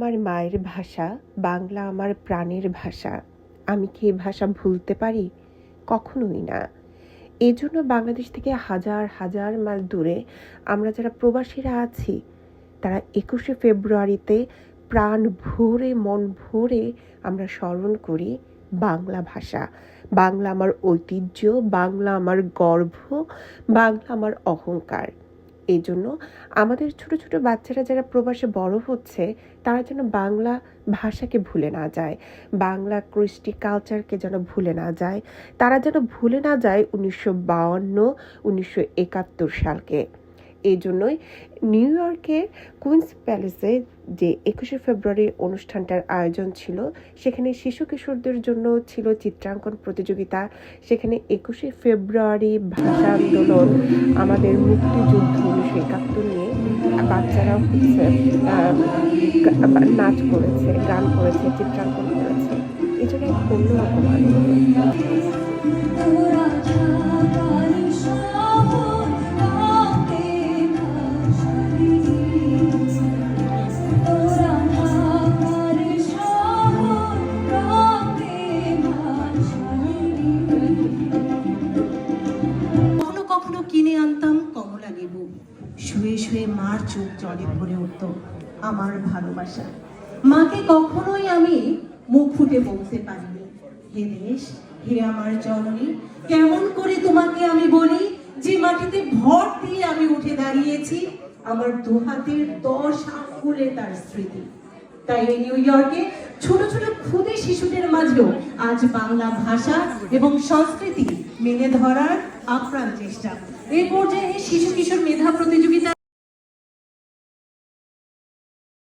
আমার মায়ের ভাষা, বাংলা আমার প্রাণের ভাষা। আমি কি এই ভাষা ভুলতে পারি? কখনোই না। এজন্য বাংলাদেশ থেকে হাজার হাজার মাইল দূরে আমরা যারা প্রবাসীরা আছি, তারা একুশে ফেব্রুয়ারিতে প্রাণ ভরে, মন ভরে আমরা স্মরণ করি বাংলা ভাষা। বাংলা আমার ঐতিহ্য, বাংলা আমার গর্ব, বাংলা আমার অহংকার। এই জন্য আমাদের ছোট ছোট বাচ্চারা যারা প্রবাসে বড় হচ্ছে, তারা যেন বাংলা ভাষাকে ভুলে না যায়, বাংলা কৃষ্টি কালচারকে যেন ভুলে না যায়। তারা যেন ভুলে না যায় উনিশশো বাউান্ন, উনিশশো একাত্তর সালকে। এই জন্যই নিউ ইয়র্কের কুইন্স প্যালেসে যে একুশে ফেব্রুয়ারি অনুষ্ঠানটার আয়োজন ছিল, সেখানে শিশু কিশোরদের জন্য ছিল চিত্রাঙ্কন প্রতিযোগিতা। সেখানে একুশে ফেব্রুয়ারি ভাষা আন্দোলন, আমাদের মুক্তিযুদ্ধ উনিশশো একাত্তর নিয়ে বাচ্চারা হচ্ছে নাচ করেছে, গান করেছে, চিত্রাঙ্কন করেছে। এই জন্য অন্যরকম আনন্দ। কমলা লেবু শুয়ে শুয়ে মার চোখ জলে ভরে উঠত আমার ভালোবাসা। মাকে কখনোই আমি মুখ ফুটে বলতে পারিনি। হে দেশ, হে আমার জননী, কেমন করে তোমাকে আমি বলি যে মাটিতে ভর দিয়ে আমি উঠে দাঁড়িয়েছি? আমার দু হাতের দশ আঙ্গুলে তার স্মৃতি। তাই নিউ ইয়র্কে ছোট ছোট ক্ষুদে শিশুদের মাঝেও আজ বাংলা ভাষা এবং সংস্কৃতি মেনে ধরার আপ্রাণ চেষ্টা। এই পর্যায়ে শিশু